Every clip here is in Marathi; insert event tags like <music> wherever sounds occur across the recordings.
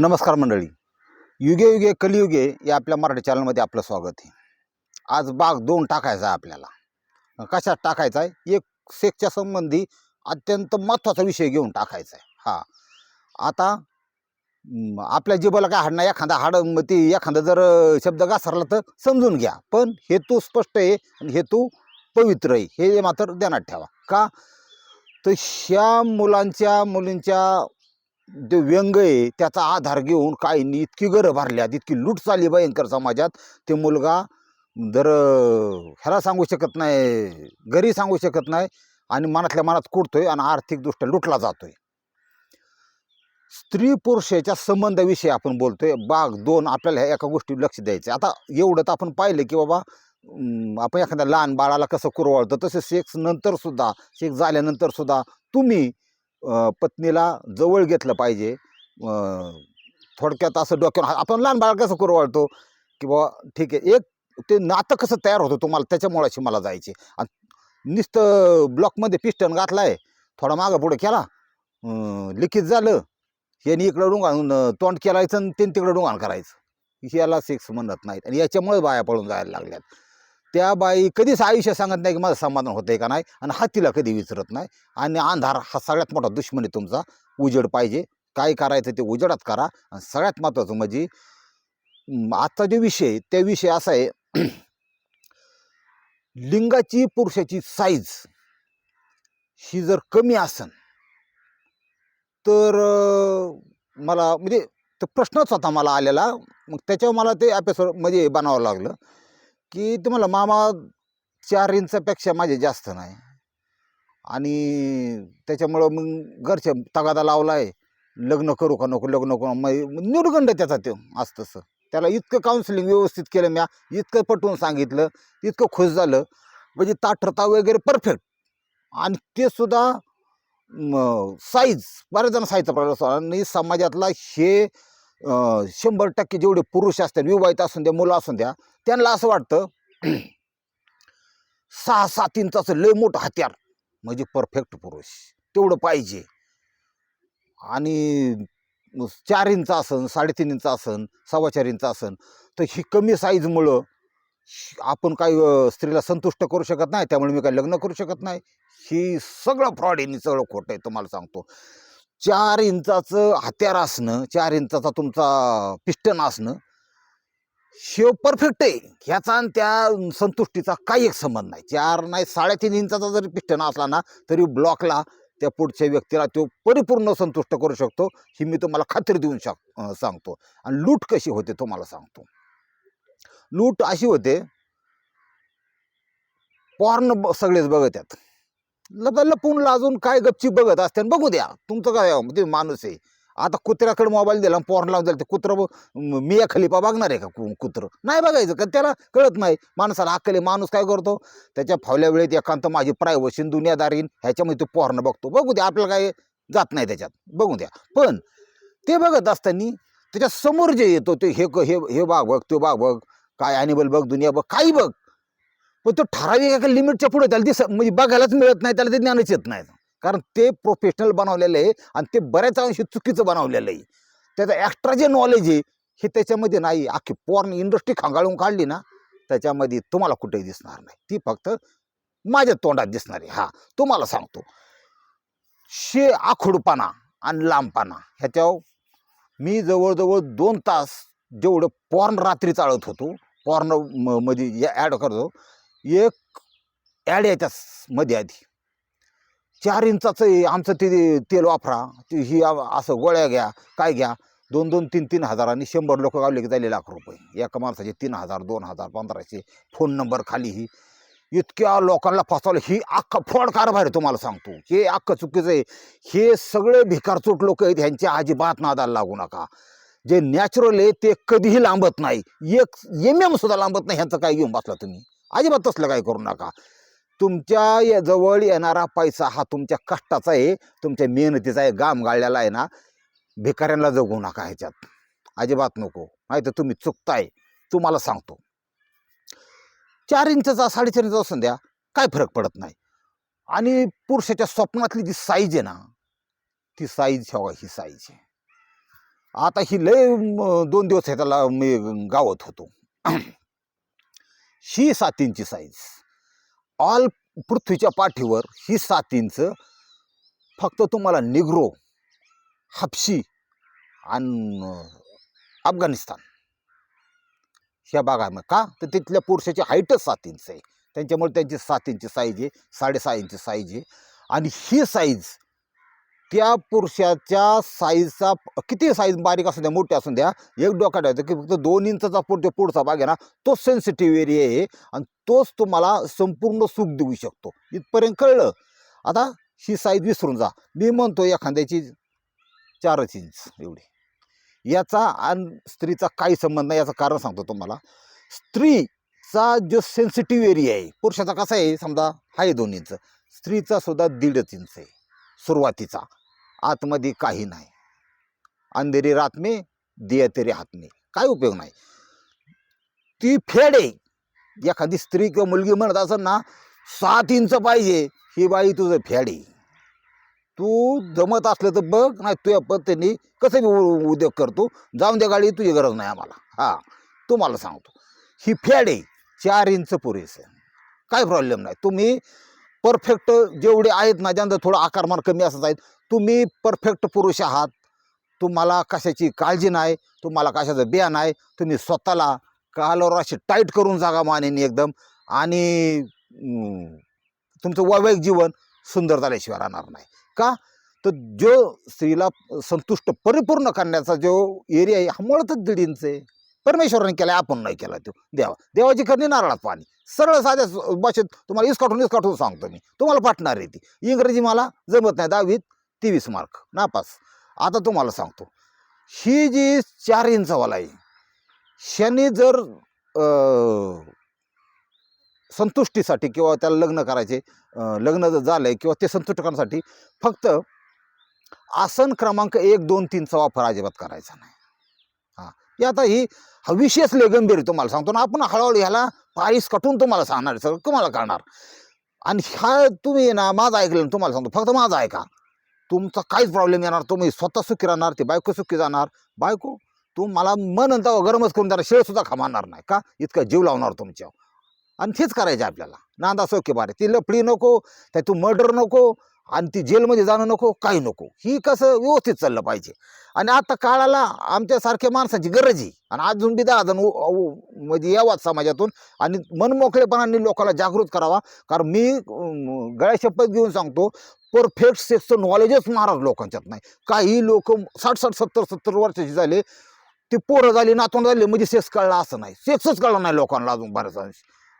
नमस्कार मंडळी. युगे युगे कलियुगे या आपल्या मराठी चॅनलमध्ये आपलं स्वागत आहे. आज बाग दोन टाकायचा आहे आपल्याला. कशात टाकायचा आहे? एक सेक्सच्या संबंधी अत्यंत महत्त्वाचा विषय घेऊन टाकायचा आहे. हा. आता आपल्या जीवाला काय हाड नाही? एखादा हाड मग ती एखादा जर शब्द घासरला तर समजून घ्या. पण हेतू स्पष्ट आहे आणि हेतू पवित्र आहे. हे मात्र ध्यानात ठेवा. का? तर ह्या मुलांच्या मुलींच्या जे व्यंग आहे त्याचा आधार घेऊन काहींनी इतकी गरं भरल्यात इतकी लूट चालली भयंकर समाजात. ते मुलगा जर ह्याला सांगू शकत नाही घरी सांगू शकत नाही आणि मनातल्या मनात कुडतोय आणि आर्थिकदृष्ट्या लुटला जातोय. स्त्री पुरुषाच्या संबंधाविषयी आपण बोलतोय. बाग दोन आपल्याला ह्या एका गोष्टी लक्ष द्यायचं आता एवढं तर आपण पाहिलं की बाबा आपण एखाद्या लहान बाळाला कसं कुरवाळतो तसं सेक्स नंतर सुद्धा सेक्स झाल्यानंतर सुद्धा तुम्ही पत्नीला जवळ घेतलं पाहिजे. थोडक्यात असं डोक्यावर हा- आपण लहान बाळ कसं कुरवाळतो की बाबा ठीक आहे एक ते नातं कसं तयार होतं तुम्हाला? त्याच्यामुळाशी मला जायचे आणि नुसतं ब्लॉकमध्ये पिस्टन घातला आहे थोडा मागं पुढं केला. लिखित झालं याने इकडं डोंगाण तोंड केलायचं आणि त्यांनी तिकडं डोंगाण करायचं. याला सेक्स म्हणत नाहीत. आणि याच्यामुळे बाया पळून जायला लागल्यात. त्या बाई कधीच आयुष्य सांगत नाही की माझं समाधान होतंय का नाही आणि हातीला कधी विचारत नाही. आणि अंधार हा सगळ्यात मोठा दुश्मन आहे तुमचा. उजेड पाहिजे. काय करायचं ते उजेडात करा. आणि सगळ्यात महत्त्वाचं म्हणजे आजचा जो विषय त्या विषय असा आहे <clears throat> लिंगाची पुरुषाची साईज ही जर कमी असन तर मला म्हणजे तो प्रश्नच होता मला आलेला. मग त्याच्यावर मला ते एपिसोड म्हणजे बनावं लागलं. की तुम्हाला मामा चार इंचापेक्षा माझे जास्त नाही. आणि त्याच्यामुळं मग घरच्या तगादा लावला आहे लग्न करू का नको लग्न करू मग निर्गंड त्याचा तो असं तसं. त्याला इतकं काउन्सिलिंग व्यवस्थित केलं म्या इतकं पटवून सांगितलं इतकं खुश झालं. म्हणजे ताठरता वगैरे परफेक्ट आणि ते सुद्धा साईज बऱ्याच जण साईजचा प्रॉब्लेम आणि समाजातला हे शंभर टक्के जेवढे पुरुष असतात विवाहित असून द्या मुलं असून द्या त्यांना असं वाटतं <clears throat> सहा सात इंचाचं लय मोठं हत्यार म्हणजे परफेक्ट पुरुष. तेवढं पाहिजे. आणि चार इंच असन साडेतीन इंच असन सव्वा चार इंच असन तर ही कमी साईजमुळं श- आपण काही स्त्रीला संतुष्ट करू शकत नाही त्यामुळे मी काही लग्न करू शकत नाही. ही सगळं फ्रॉड आहे सगळं खोटं आहे तुम्हाला सांगतो. चार इंचाचं हत्यार असणं चार इंचाचा तुमचा पिस्टन असणं शेव परफेक्ट आहे. ह्याचा आणि त्या संतुष्टीचा काही एक संबंध नाही. चार नाही साडेतीन इंचाचा जरी पिस्टन असला ना तरी ब्लॉकला त्या पुढच्या व्यक्तीला तो परिपूर्ण संतुष्ट करू शकतो. ही मी तुम्हाला खात्री देऊन शक सांगतो. आणि लूट कशी होते तुम्हाला सांगतो. लूट अशी होते पॉर्न ब- सगळेच बघत आहेत. लपून लाजून काय गपची बघत असते आणि बघू द्या. तुमचं काय ते माणूस आहे. आता कुत्र्याकडे मोबाईल दिला पोरण लावून दिला ते कुत्रं ब- म- मिया बघणार आहे का कु- कुत्रं? नाही बघायचं का त्याला कळत नाही. माणसाला अक्कल माणूस काय करतो? त्याच्या फावल्या वेळेत एकांत माझी प्रायव्हसी दुनियादारीन ह्याच्यामध्ये तो पोरणं बघतो. बघू द्या आपल्याला काय जात नाही त्याच्यात. बघू द्या. पण ते बघत असताना त्याच्यासमोर जे येतो ते हे क- हे हे बाग बघ तो बाग बघ. काय ॲनिमल बघ दुनिया बघ काही बघ. पण तो ठराविक एका लिमिटच्या पुढे त्याला दिस म्हणजे बघायलाच मिळत नाही त्याला ते ज्ञानच येत नाही. कारण ते प्रोफेशनल बनवलेलं आहे आणि ते बऱ्याच अंशी चुकीचं बनवलेलं आहे. त्याचं एक्स्ट्रा जे नॉलेज आहे हे त्याच्यामध्ये नाही. अख्खी पॉर्न इंडस्ट्री खांगाळून काढली ना त्याच्यामध्ये तुम्हाला कुठेही दिसणार नाही. ती फक्त माझ्या तोंडात दिसणार आहे. हा तुम्हाला सांगतो. शे आखुडपाना आणि लांबपणा ह्याच्यावर मी जवळजवळ दोन तास जेवढं पॉर्न रात्री चाळत होतो पॉर्न म- म्हणजे मध्ये ॲड करतो एक ॲड याच्या मध्ये आधी. चार इंचाचं आमचं ते तेल वापरा. ते ही असं गोळ्या घ्या काय घ्या. दोन दोन तीन तीन हजार आणि शंभर लोक गावले की झाले लाख रुपये. एका माणसाचे तीन हजार दोन हजार पंधराशे. फोन नंबर खाली ही. इतक्या लोकांना फसवलं. ही अख्खा फ्रॉड कारभार आहे तुम्हाला सांगतो. हे अख्खं चुकीचं आहे. हे सगळे भिकारचोट लोक आहेत. ह्यांच्या अजिबात नादाला लागू नका. जे नॅचरल आहे ते कधीही लांबत नाही. एक एम एम सुद्धा लांबत नाही. ह्यांचं काय घेऊन बसला तुम्ही? अजिबात तसलं काय करू नका. तुमच्या या जवळ येणारा पैसा हा तुमच्या कष्टाचा आहे तुमच्या मेहनतीचा आहे गाम गाळलेला आहे ना भिकाऱ्यांना जगू नका ह्याच्यात. अजिबात नको. नाही तर तुम्ही चुकताय. तुम्हाला सांगतो. चार इंचचा साडेचार इंच असून द्या काय फरक पडत नाही. आणि पुरुषाच्या स्वप्नातली जी साईज आहे ना ती साईज ठेवा ही साईज आहे. आता ही लय दोन दिवस आहे त्याला मी गावत होतो. ही सात इंची साईज. ऑल पृथ्वीच्या पाठीवर ही सात इंच फक्त तुम्हाला निग्रो हापशी आणि अफगाणिस्तान. ह्या भागामध्ये का? तर तिथल्या पुरुषाची हाईटच सात इंच आहे. त्यांच्यामुळे त्यांची सात इंची साईज आहे साडेसहा इंची साईज आहे. आणि ही साईज त्या पुरुषाच्या साईजचा किती साईज बारीक असू द्या मोठी असू द्या एक डोका ठेवायचं की फक्त दोन इंचचा पुढच्या पुढचा भाग आहे ना तो सेन्सिटिव्ह एरिया आहे आणि तोच तुम्हाला संपूर्ण सुख देऊ शकतो. इथपर्यंत कळलं? आता ही साईज विसरून जा. मी म्हणतो एखाद्याची चारच इंच एवढी. याचा आणि स्त्रीचा काही संबंध नाही याचं कारण सांगतो तुम्हाला. स्त्रीचा जो सेन्सिटिव्ह एरिया आहे पुरुषाचा कसा आहे? समजा आहे दोन इंच. स्त्रीचा सुद्धा दीडच इंच आहे सुरुवातीचा. आतमध्ये काही नाही. अंधेरी रात मे दिया तरी हात में. काय उपयोग नाही. ती फेड आहे एखादी स्त्री किंवा मुलगी म्हणत असं ना सात इंच पाहिजे ही बाई तुझं फेड. आहे तू जमत असलं तर बघ नाही तुझ्या पद्धतीने कसं मी उद्योग करतो. जाऊन द्या गाडी तुझी गरज नाही आम्हाला. हा तुम्हाला सांगतो. ही फेड आहे चार इंच पुरेसे. काय प्रॉब्लेम नाही. तुम्ही परफेक्ट जेवढे आहेत ना ज्यांचा थोडं आकारमान कमी असत आहेत तुम्ही परफेक्ट पुरुष आहात. तुम्हाला कशाची काळजी नाही तुम्हाला कशाचं बिया नाही तुम्ही स्वतःला कालावर अशी टाईट करून जागा मानेनी एकदम आणि तुमचं वैवाहिक जीवन सुंदर झाल्याशिवाय राहणार नाही. का? तर जो स्त्रीला संतुष्ट परिपूर्ण करण्याचा जो एरिया आहे हा मुळातच दीड आहे. परमेश्वराने केला आपण नाही केला तो. देवा देवाची करणी नारळात पाणी. सरळ साध्या भाषेत तुम्हाला इसकाठून इसकाठून सांगतो मी. तुम्हाला पाठणार आहे ती. इंग्रजी मला जमत नाही. दहावीत तेवीस मार्क नापास. आता तुम्हाला सांगतो. ही जी चार इंचवाला आहे शनी जर संतुष्टीसाठी किंवा त्याला लग्न करायचे लग्न जर झालं आहे किंवा ते संतुष्ट करण्यासाठी फक्त आसन क्रमांक एक दोन तीनचा वापर अजिबात करायचा नाही. हां. हे आता ही हा विशेष लय गंभीर तुम्हाला सांगतो ना आपण हळूहळू ह्याला पारीस कटून तुम्हाला सांगणार सगळं तुम्हाला करणार आणि ह्या तुम्ही ना माझं ऐकलं तुम्हाला सांगतो. फक्त माझं ऐका. तुमचा काहीच प्रॉब्लेम येणार तुम्ही स्वतः सुखी राहणार ते बायको सुखी जाणार. बायको तू मला मन अंता गरमच करून देणार शेळसुद्धा सुद्धा नाही का? इतका जीव लावणार तुमच्या आणि तेच करायचे आपल्याला. नांदा सौख्य बारे. ती लपडी नको त्या तू मर्डर नको आणि ती जेलमध्ये जाणं नको काही नको. ही कसं व्यवस्थित चाललं पाहिजे. आणि आता काळाला आमच्यासारख्या माणसाची गरज आहे. आणि अजून बी दहा जण उ- म्हणजे यावाच समाजातून. आणि मनमोकळेपणाने लोकांना जागृत करावा. कारण मी गळ्या शपथ घेऊन सांगतो परफेक्ट सेक्सचं नॉलेजच महाराज लोकांच्यात नाही. काही लोक साठ साठ सत्तर सत्तर वर्षाची झाले ते पोरं झाली नातवंड झाले म्हणजे सेक्स कळला असं नाही. सेक्सच कळलं नाही लोकांना अजून बऱ्याच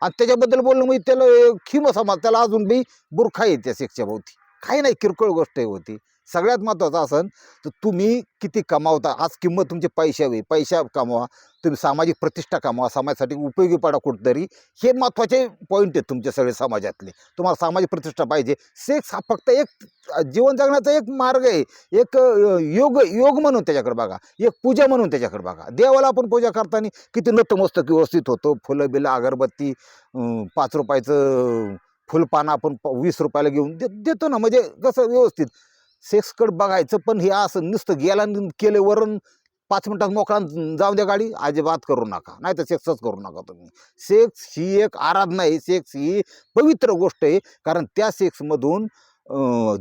आणि त्याच्याबद्दल बोललं म्हणजे त्याला खिम समाज त्याला अजून बी बुरखा येते सेक्सच्या भोवती. काही नाही किरकोळ गोष्ट होती सगळ्यात महत्त्वाचं असन तर तुम्ही किती कमावता? आज किंमत तुमची पैशावी पैसा कमवा. तुम्ही सामाजिक प्रतिष्ठा कमवा. समाजासाठी उपयोगी पडा कुठंतरी. हे महत्त्वाचे पॉईंट आहेत तुमचे सगळे समाजातले. तुम्हाला सामाजिक प्रतिष्ठा पाहिजे. सेक्स हा फक्त एक जीवन जगण्याचा एक मार्ग आहे. एक योग योग म्हणून त्याच्याकडे बघा. एक पूजा म्हणून त्याच्याकडे बघा. देवाला आपण पूजा करताना किती नतमस्तक व्यवस्थित होतो. फुलं बिलं अगरबत्ती पाच रुपयाचं फुलपानं आपण प- वीस रुपयाला घेऊन दे देतो ना. म्हणजे कसं व्यवस्थित. सेक्सकडे बघायचं पण हे असं नुसतं गेला केले केलं वरून पाच मिनिटात मोकळा जाऊ द्या गाडी अजिबात करू नका. नाही तर सेक्सच करू नका तुम्ही. सेक्स ही एक आराधना आहे. सेक्स ही पवित्र गोष्ट आहे. कारण त्या सेक्समधून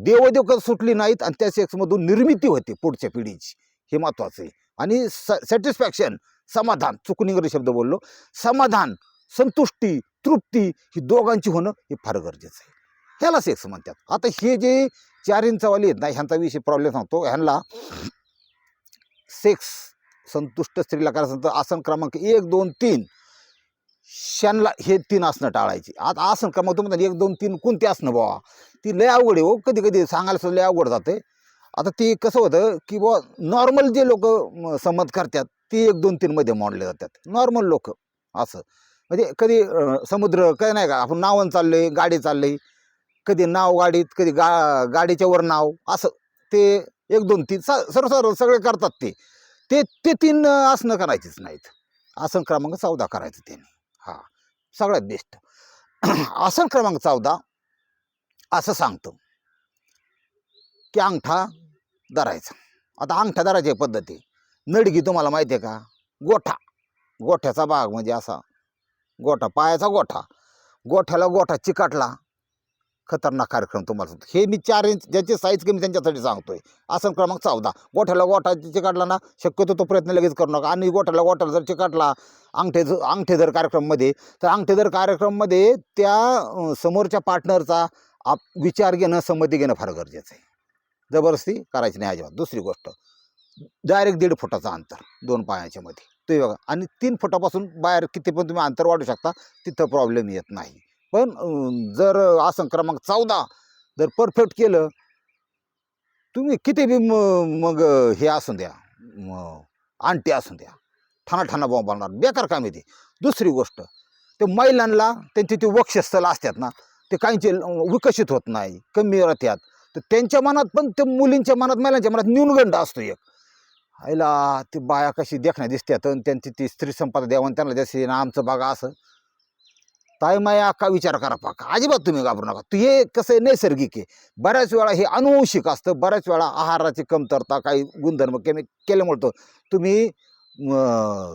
देवदेव कधी सुटली नाहीत आणि त्या सेक्समधून निर्मिती होते पुढच्या पिढीची. हे महत्त्वाचं आहे. आणि सॅटिस्फॅक्शन समाधान चुकून इंग्रजी शब्द बोललो. समाधान संतुष्टी तृप्ती ही दोघांची होणं हे फार गरजेचं आहे. ह्याला सेक्स म्हणतात. आता हे जे चार इंचावाली आहेत ना ह्यांचा विषय प्रॉब्लेम सांगतो. ह्यांना सेक्स संतुष्ट स्त्रीला करायचं आसन क्रमांक एक दोन तीन शनला हे तीन आसनं टाळायची. आता आसन क्रमांक तुम्ही म्हणता एक दोन तीन कोणती आसनं बाबा ती लय अवघड आहे हो. कधी कधी सांगायला सुद्धा लय अवघड जाते. आता ती कसं होतं की बुवा नॉर्मल जे लोक संमत करतात ती एक दोन तीनमध्ये मोडले मांडले जातात. नॉर्मल लोक असं. म्हणजे कधी समुद्र काय नाही का आपण नावन चालले गाडी चालली कधी नाव गाडीत कधी गा गाडीच्या वर नाव असं. ते एक दोन तीन स सर्व सर्व सगळे करतात ते. ते ते तीन आसनं करायचीच नाहीत. आसन क्रमांक चौदा करायचं त्यांनी. हां. सगळ्यात बेस्ट. <clears throat> आसन क्रमांक चौदा असं सांगतो. की अंगठा धरायचा. आता अंगठा धरायची पद्धती नडगी तुम्हाला माहिती आहे का? गोठा. गोठ्याचा भाग म्हणजे असा. गोठा पायाचा गोठा. गोठ्याला गोठा चिकाटला. खतरनाक कार्यक्रम तुम्हाला सांगतो. हे मी चार इंच ज्याची साईज कमी त्यांच्यासाठी सांगतो आहे आसन क्रमांक चौदा. गोठ्याला गोठा चिकाटला ना शक्यतो तो प्रयत्न लगेच करू नका. आणि गोठ्याला गोठ्याला जर चिकाटला अंगठे अंगठेधर कार्यक्रममध्ये तर अंगठेधर कार्यक्रममध्ये त्या समोरच्या पार्टनरचा आप विचार घेणं संमती घेणं फार गरजेचं आहे. जबरदस्ती करायची नाही अजिबात. दुसरी गोष्ट डायरेक्ट दीड फुटाचं अंतर दोन पायाच्या मध्ये. ते बघा. आणि तीन फुटापासून बाहेर किती पण तुम्ही अंतर वाढू शकता तिथं प्रॉब्लेम येत नाही. पण जर आसन क्रमांक चौदा जर परफेक्ट केलं तुम्ही किती बी म- मग हे असून द्या आणटी आंटी असून द्या. ठाणा ठाणा बॉम्ब बनणार बेकार काम येते दुसरी गोष्ट ते महिलांना त्यांचे ते वक्षस्थल असतात ना ते काहींचे विकसित होत नाही कमी राहतात तर त्यांच्या मनात पण ते मुलींच्या मनात महिलांच्या मनात न्यूनगंड असतो एक. आईला ती बाया कशी देखण्या दिसतात आणि त्यांची ती स्त्री संपदा द्यावं त्यांना जसे ना आमचं बघा असं. ताई माया का विचार करा पाका. अजिबात तुम्ही घाबरू नका. तू हे कसं आहे नैसर्गिक आहे. बऱ्याच वेळा हे अनुवंशिक असतं. बऱ्याच वेळा आहाराची कमतरता काही गुणधर्म केमी केल्यामुळे तो तुम्ही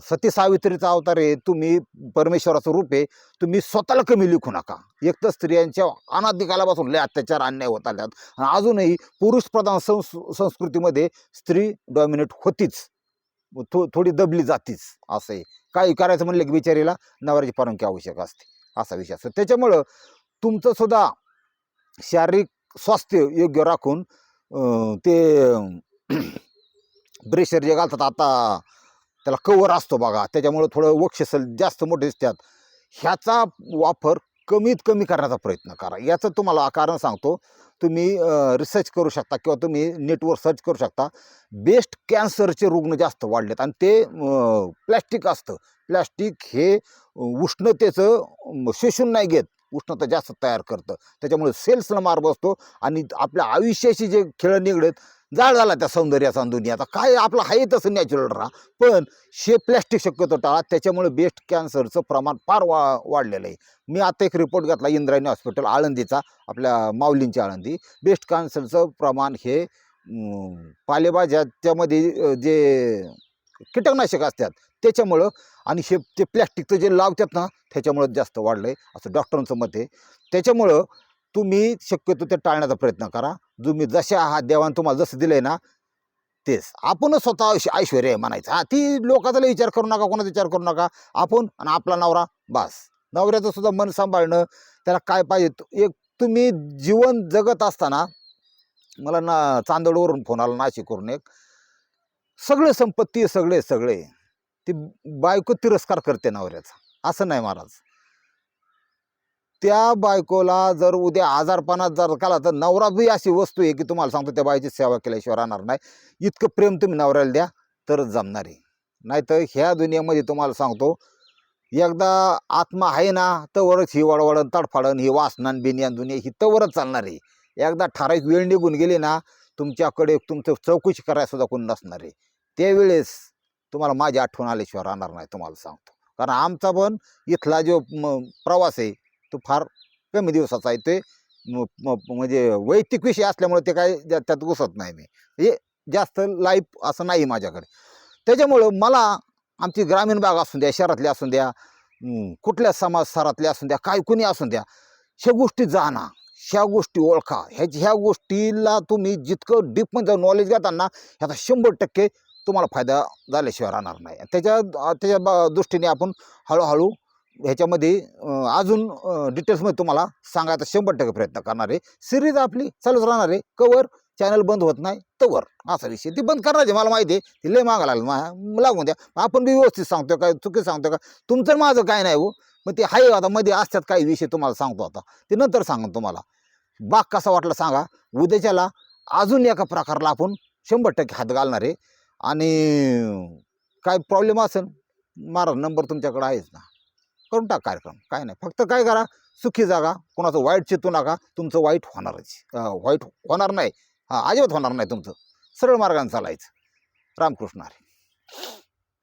सती सावित्रीचा अवतार आहे. तुम्ही परमेश्वराचं रूप आहे. तुम्ही स्वतःला कमी लिखू नका. एक तर स्त्रियांच्या अनादिकालापासून लय अत्याचार अन्याय होत आल्यात. आणि अजूनही पुरुष प्रधान संस संस्कृतीमध्ये स्त्री डॉमिनेट होतीच. थो थोडी दबली जातीच. असं आहे. काही करायचं म्हणलं की बिचारीला नवऱ्याची परवानगी आवश्यक असते. असा विषय असतो. त्याच्यामुळं तुमचंसुद्धा शारीरिक स्वास्थ्य योग्य राखून ते <clears throat> ब्रेशर जे घालतात आता त्याला कवर असतो बघा. त्याच्यामुळं थोडं वक्षसल जास्त मोठे दिसतात. ह्याचा वापर कमीत कमी करण्याचा प्रयत्न करा. याचं तुम्हाला कारण सांगतो. तुम्ही रिसर्च करू शकता किंवा तुम्ही नेटवर सर्च करू शकता. बेस्ट कॅन्सरचे रुग्ण जास्त वाढलेत आणि ते प्लॅस्टिक असतं. प्लॅस्टिक हे उष्णतेचं शोषून नाही घेत. उष्णता जास्त तयार करतं. त्याच्यामुळे सेल्सला मार्ग बसतो आणि आपल्या आयुष्याशी जे खेळ निगडत जाळ झाला त्या सौंदर्याचा आणि दुनियाचा. काय आपला आहे तसं नॅचरल राहा. पण शे प्लॅस्टिक शक्यतो टाळा. त्याच्यामुळे बेस्ट कॅन्सरचं प्रमाण फार वा वाढलेलं आहे. मी आता एक रिपोर्ट घातला इंद्रायणी हॉस्पिटल आळंदीचा आपल्या माऊलींची आळंदी. बेस्ट कॅन्सरचं प्रमाण हे पालेभाज्या त्यामध्ये जे कीटकनाशक असतात त्याच्यामुळं आणि हे ते प्लॅस्टिकचं जे लावतात ना त्याच्यामुळं जास्त वाढलं आहे असं डॉक्टरांचं मत आहे. त्याच्यामुळं तुम्ही शक्यतो ते टाळण्याचा प्रयत्न करा. तुम्ही जसे आहात देवान तुम्हाला जसं दिलं आहे ना तेच. आपणच स्वतः ऐश्वर आहे म्हणायचं. हा ती लोकांचा विचार करू नका कोणाचा विचार करू नका. आपण आणि आपला नवरा बास. नवऱ्याचं सुद्धा मन सांभाळणं त्याला काय पाहिजे एक तुम्ही जीवन जगत असताना मला ना चांदोडवरून फोन आला नाशिकवरून एक. सगळे संपत्ती सगळे सगळे. ती बायको तिरस्कार करते नवऱ्याचा. असं नाही महाराज. त्या बायकोला जर उद्या आजारपणात जर काला तर नवरा बी अशी वस्तू आहे की तुम्हाला सांगतो त्या बाईची सेवा केल्याशिवाय राहणार नाही. इतकं प्रेम तुम्ही नवऱ्याला द्या तरच जमणार आहे. नाहीतर ह्या दुनियामध्ये तुम्हाला सांगतो एकदा आत्मा आहे ना तवरच ही वळवळण तडफाडन ही वासनान बिनियान दुनिया ही तवरच चालणार आहे. एकदा ठराविक वेळ निघून गेली ना तुमच्याकडे तुमचं चौकशी करायसुद्धा कोण नसणार आहे. त्यावेळेस तुम्हाला माझी आठवण आल्याशिवाय राहणार नाही तुम्हाला सांगतो. कारण आमचा पण इथला जो प्रवास आहे तो फार कमी दिवसाचा आहे. ते म्हणजे वैयक्तिक विषय असल्यामुळे ते काय त्यात घुसत नाही मी. हे जास्त लाईफ असं नाही माझ्याकडे. त्याच्यामुळं मला आमची ग्रामीण भाग असून द्या शहरातले असून द्या कुठल्या समाज स्तरातले असून द्या काय कुणी असून द्या ह्या गोष्टी जाणा. ह्या गोष्टी ओळखा. ह्या ह्या गोष्टीला तुम्ही जितकं डीपमध्ये जाऊन नॉलेज घेताना ह्याचा शंभर टक्के तुम्हाला फायदा झाल्याशिवाय राहणार नाही. त्याच्या त्याच्या दृष्टीने आपण हळूहळू ह्याच्यामध्ये अजून डिटेल्समध्ये तुम्हाला सांगायचा शंभर टक्के प्रयत्न करणार आहे. सिरीज आपली चालूच राहणार आहे. कवर चॅनल बंद होत नाही तवर असा विषय. ती बंद करणार आहे मला माहिती आहे. ती लय मागा लागलं. मा लागून द्या. आपण बी व्यवस्थित सांगतो काय चुकी सांगतो का? तुमचं माझं काय नाही हो. मग ते आहे आता मध्ये असतात काही विषय तुम्हाला सांगतो आता. ते नंतर सांगून तुम्हाला. बाग कसा वाटला सांगा. उद्याच्याला अजून एका प्रकारला आपण शंभर टक्के हात घालणार आहे. आणि काय प्रॉब्लेम असेल मारा. नंबर तुमच्याकडे आहेच ना. करून टाक कार्यक्रम. काय नाही. फक्त काय करा सुखी जागा. कोणाचं वाईट चितू नका. तुमचं वाईट होणारच. वाईट होणार नाही. हां अजिबात होणार नाही तुमचं. सरळ मार्गाने चालायचं. रामकृष्ण हरी.